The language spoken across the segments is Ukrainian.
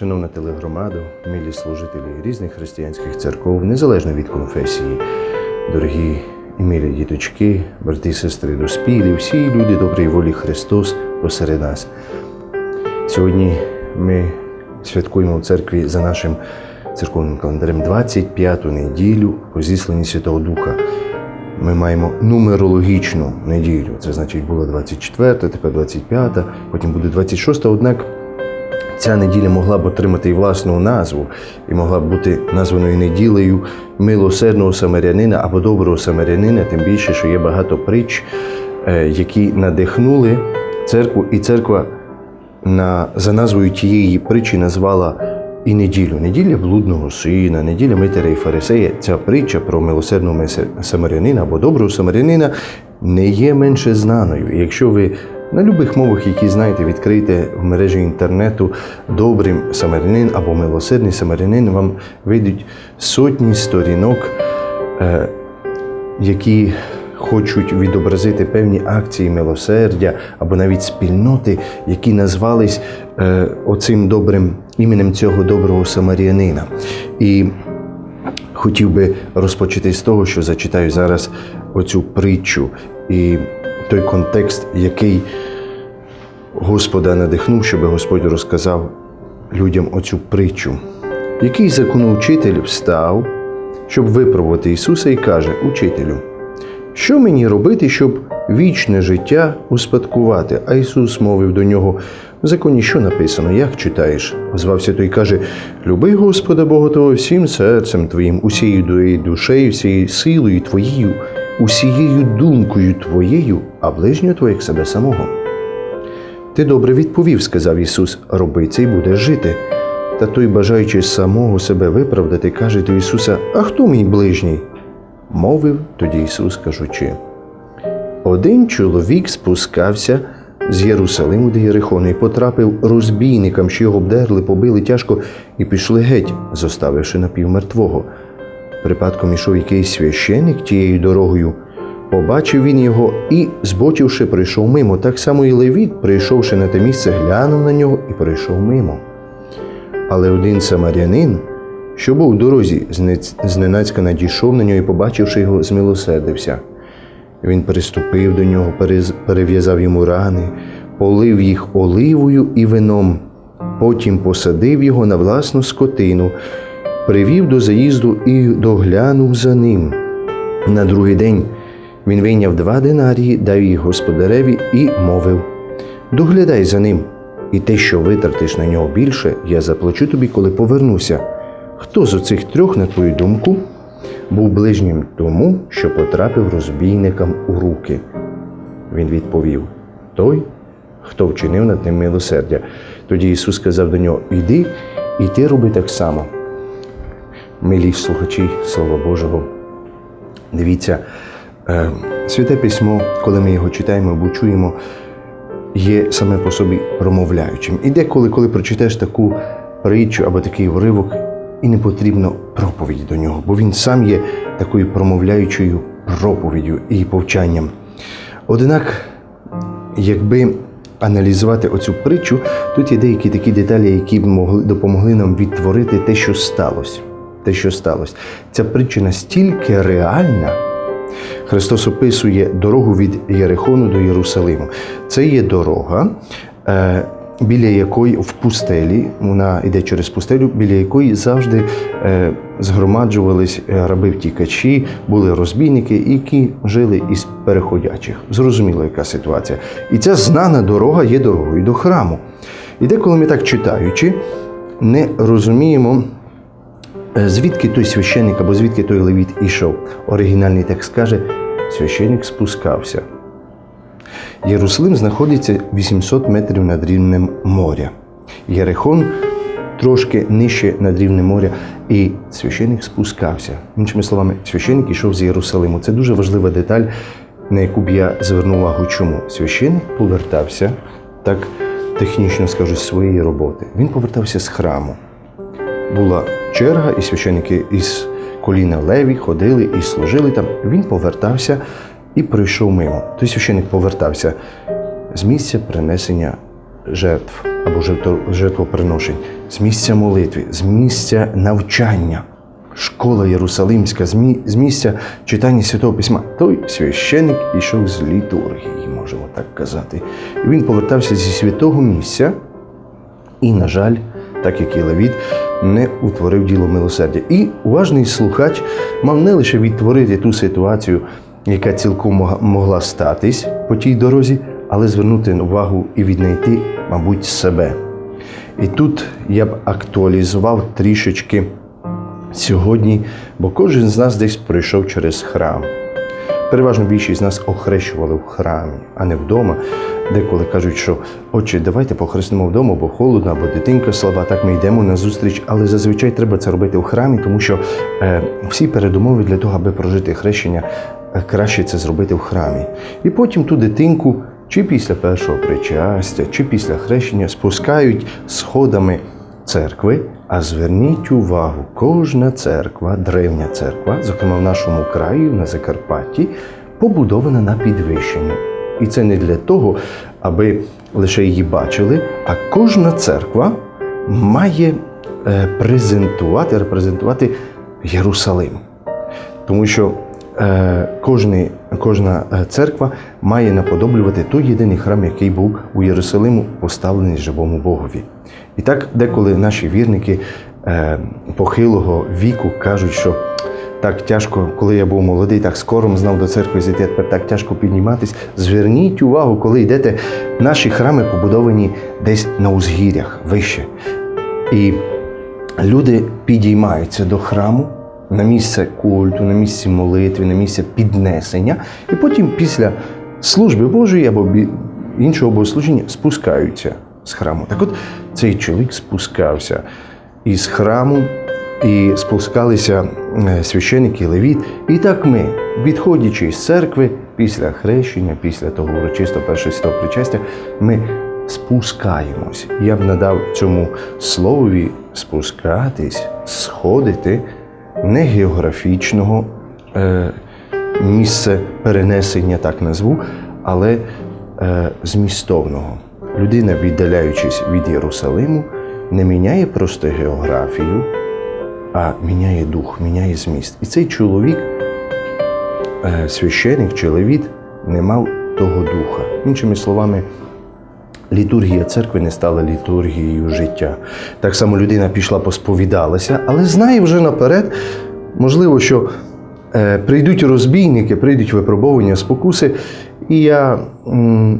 Шановна телегромада, милі служителі різних християнських церков, незалежно від конфесії, дорогі і милі діточки, брати, сестри, доспілі, всі люди доброї волі Христос посеред нас. Сьогодні ми святкуємо в церкві за нашим церковним календарем 25-ту неділю по зісланні Святого Духа. Ми маємо нумерологічну неділю. Це значить була 24, тепер 25, потім буде 26, однак Ця неділя могла б отримати і власну назву, і могла б бути названою неділею милосердного самарянина або доброго самарянина, тим більше, що є багато притч, е, які надихнули церкву, і церква на, за назвою тієї притчі назвала і неділю. Неділя блудного сина, неділя Митера і Фарисея. Ця притча про милосердного самарянина або доброго самарянина не є менше знаною. Якщо ви на любих мовах, які знаєте, відкрийте в мережі інтернету добрий самарянин або милосердний самарянин, вам вийдуть сотні сторінок, е, які хочуть відобразити певні акції милосердя або навіть спільноти, які назвались е, оцим добрим іменем цього доброго самарянина. І хотів би розпочати з того, що зачитаю зараз оцю притчу і той контекст, який Господа надихнув, щоб Господь розказав людям оцю притчу. Який законоучитель встав, щоб випробувати Ісуса, і каже: Учителю, що мені робити, щоб вічне життя успадкувати? А Ісус мовив до нього: в законі що написано, як читаєш? Озвався той каже: Люби Господа Бога Твого всім серцем Твоїм, усією душею, всією силою Твоєю, усією думкою Твоєю, а ближнього Твого як себе самого. Ти добре відповів, сказав Ісус, роби це і будеш жити. Та той, бажаючи самого себе виправдати, каже до Ісуса: А хто мій ближній? Мовив тоді Ісус, кажучи. Один чоловік спускався з Єрусалиму до Єрихону і потрапив розбійникам, що його обдерли, побили тяжко і пішли геть, зоставивши напівмертвого. Припадком ішов якийсь священик тією дорогою. Побачив він його і, збочивши, прийшов мимо. Так само і Левіт, прийшовши на те місце, глянув на нього і прийшов мимо. Але один самарянин, що був у дорозі, зненацька надійшов на нього і, побачивши його, змилосердився. Він приступив до нього, перев'язав йому рани, полив їх оливою і вином, потім посадив його на власну скотину, привів до заїзду і доглянув за ним. На другий день він вийняв два динарії, дав їх господареві і мовив: Доглядай за ним, і те, що витратиш на нього більше, я заплачу тобі, коли повернуся. Хто з оцих трьох, на твою думку, був ближнім тому, що потрапив розбійникам у руки? Він відповів: Той, хто вчинив над ним милосердя. Тоді Ісус сказав до нього: Іди, і ти роби так само. Милі слухачі Слова Божого. Дивіться, святе письмо, коли ми його читаємо або чуємо, є саме по собі промовляючим. І деколи, коли прочитаєш таку притчу або такий уривок, і не потрібно проповіді до нього, бо він сам є такою промовляючою проповіддю і повчанням. Однак, якби аналізувати оцю притчу, тут є деякі такі деталі, які б могли допомогли нам відтворити те, що сталося. Те, що сталося. Ця притча настільки реальна. Христос описує дорогу від Єрихону до Єрусалиму. Це є дорога, е, біля якої в пустелі, вона йде через пустелю, біля якої завжди е, згромаджувались раби втікачі, були розбійники, які жили із переходячих. Зрозуміло, яка ситуація. І ця знана дорога є дорогою до храму. І деколи ми так читаючи, не розуміємо. Е, Звідки той священник або звідки той левіт ішов? Оригінальний текст каже, священник спускався. Єрусалим знаходиться 800 метрів над рівнем моря. Єрихон трошки нижче над рівнем моря, і священник спускався. Іншими словами, священник ішов з Єрусалиму. Це дуже важлива деталь, на яку б я звернув увагу. Чому? Священник повертався, так технічно скажу, з своєї роботи. Він повертався з храму була черга, і священники із коліна Леві ходили і служили там. Він повертався і пройшов мимо. Той священик повертався з місця принесення жертв. або жертвоприношень, з місця молитви, з місця навчання. Школа Єрусалимська, з місця читання Святого Письма. Той священик ішов з літургії, можемо так казати. І він повертався зі святого місця, і, на жаль, так як і Левіт, не утворив діло милосердя. І уважний слухач мав не лише відтворити ту ситуацію, яка цілком могла статись по тій дорозі, але звернути увагу і віднайти, мабуть, себе. І тут я б актуалізував трішечки сьогодні, бо кожен з нас десь пройшов через храм. Переважно більшість з нас охрещували в храмі, а не вдома. Деколи кажуть, що отче, давайте похрестимо вдома, бо холодно, або дитинка слаба, так ми йдемо на зустріч. Але зазвичай треба це робити в храмі, тому що е, всі передумови для того, аби прожити хрещення, е, краще це зробити в храмі. І потім ту дитинку, чи після першого причастя, чи після хрещення спускають сходами церкви. А зверніть увагу, кожна церква, древня церква, зокрема в нашому краї, на Закарпатті, побудована на підвищенні. І це не для того, аби лише її бачили, а кожна церква має е, презентувати, репрезентувати Єрусалим. Тому що кожний, кожна е, церква має наподоблювати той єдиний храм, який був у Єрусалиму поставлений живому Богові. І так деколи наші вірники е, похилого віку кажуть, що так тяжко, коли я був молодий, так скоро знав до церкви зайти, тепер так тяжко підніматись. Зверніть увагу, коли йдете, наші храми побудовані десь на узгір'ях вище. І люди підіймаються до храму на місце культу, на місце молитви, на місце піднесення, і потім після служби Божої або іншого богослужіння спускаються з храму. Так от цей чоловік спускався із храму, і спускалися е, священики, левіт. І так ми, відходячи з церкви після хрещення, після того урочистого першого причастя, ми спускаємось. Я б надав цьому словові спускатись, сходити не географічного е, місце перенесення, так назву, але е, змістовного. Людина, віддаляючись від Єрусалиму, не міняє просто географію, а міняє дух, міняє зміст. І цей чоловік, е, священик чи левіт, не мав того духа. Іншими словами, літургія церкви не стала літургією життя. Так само людина пішла, посповідалася, але знає вже наперед, можливо, що е, прийдуть розбійники, прийдуть випробовування, спокуси, і я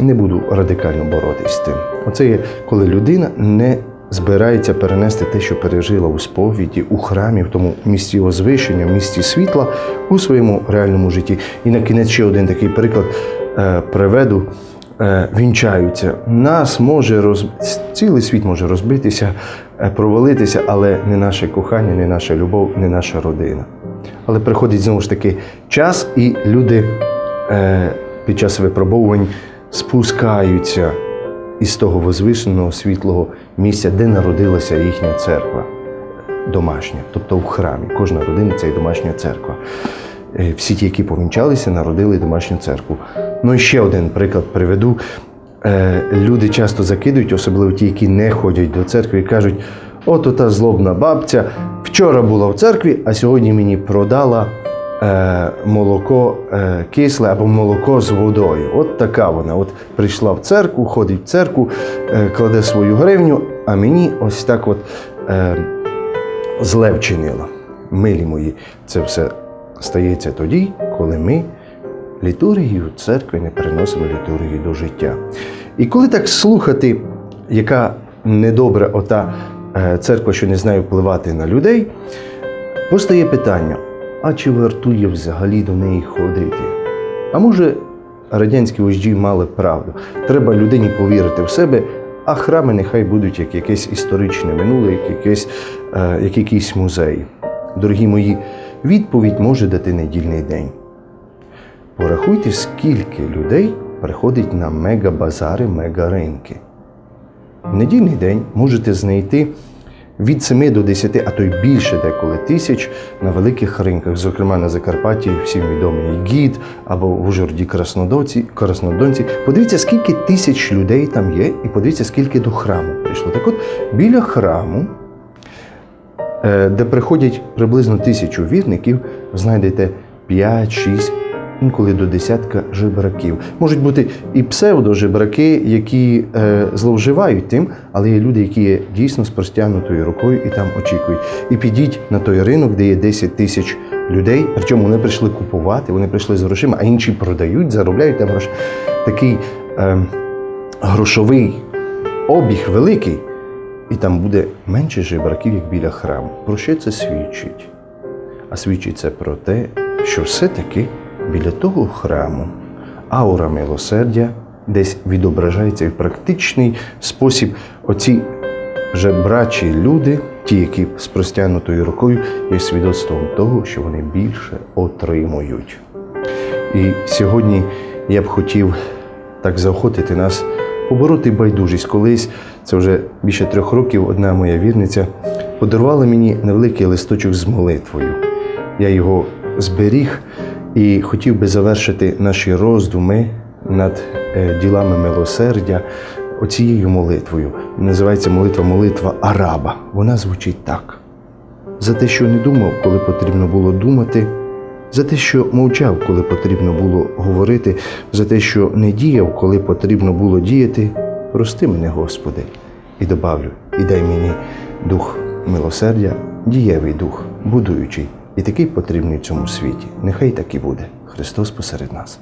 не буду радикально боротись з тим. Оце є, коли людина не збирається перенести те, що пережила у сповіді, у храмі, в тому місці возвишення, в місці світла у своєму реальному житті. І на кінець ще один такий приклад е, приведу. Е, Вінчаються. Нас може роз... цілий світ може розбитися, е, провалитися, але не наше кохання, не наша любов, не наша родина. Але приходить знову ж таки час, і люди е, під час випробовувань спускаються із того возвишеного світлого місця, де народилася їхня церква домашня, тобто в храмі. Кожна родина це і домашня церква. Всі ті, які повінчалися, народили домашню церкву. Ну і ще один приклад приведу. Е, Люди часто закидують, особливо ті, які не ходять до церкви, і кажуть: от ота злобна бабця вчора була в церкві, а сьогодні мені продала е, молоко е, кисле або молоко з водою. От така вона. От прийшла в церкву, ходить в церкву, кладе свою гривню, а мені ось так от зле вчинила. Милі мої, це все стається тоді, коли ми літургію церкви не переносимо літургію до життя. І коли так слухати, яка недобра ота е, церква, що не знає впливати на людей, постає питання: а чи вартує взагалі до неї ходити? А може, радянські вожді мали правду? Треба людині повірити в себе, а храми нехай будуть як якесь історичне минуле, як, якесь, е, як якийсь музей. Дорогі мої, відповідь може дати недільний день. Порахуйте, скільки людей приходить на мегабазари, мегаринки. В недільний день можете знайти від 7 до 10, а то й більше деколи тисяч на великих ринках, зокрема на Закарпатті, всім відомий гід або в Ужгороді Краснодонці. Подивіться, скільки тисяч людей там є, і подивіться, скільки до храму прийшло. Так от біля храму е, де приходять приблизно тисячу вірників, знайдете 5-6, інколи до десятка жебраків. Можуть бути і псевдожебраки, які е, зловживають тим, але є люди, які є дійсно з простягнутою рукою і там очікують. І підіть на той ринок, де є 10 тисяч людей. Причому вони прийшли купувати, вони прийшли з грошима, а інші продають, заробляють там гроші. Такий е, грошовий обіг великий. І там буде менше жебраків, як біля храму. Про що це свідчить? А свідчить це про те, що все-таки біля того храму аура милосердя десь відображається в практичний спосіб. Оці жебрачі люди, ті, які з простягнутою рукою, є свідоцтвом того, що вони більше отримують. І сьогодні я б хотів так заохотити нас побороти байдужість. Колись, це вже більше трьох років, одна моя вірниця подарувала мені невеликий листочок з молитвою. Я його зберіг і хотів би завершити наші роздуми над е, ділами милосердя оцією молитвою. Називається молитва молитва Араба. Вона звучить так за те, що не думав, коли потрібно було думати, за те, що мовчав, коли потрібно було говорити, за те, що не діяв, коли потрібно було діяти. Прости мене, Господи, і добавлю, і дай мені дух милосердя, дієвий дух, будуючий, і такий потрібний в цьому світі. Нехай так і буде. Христос посеред нас.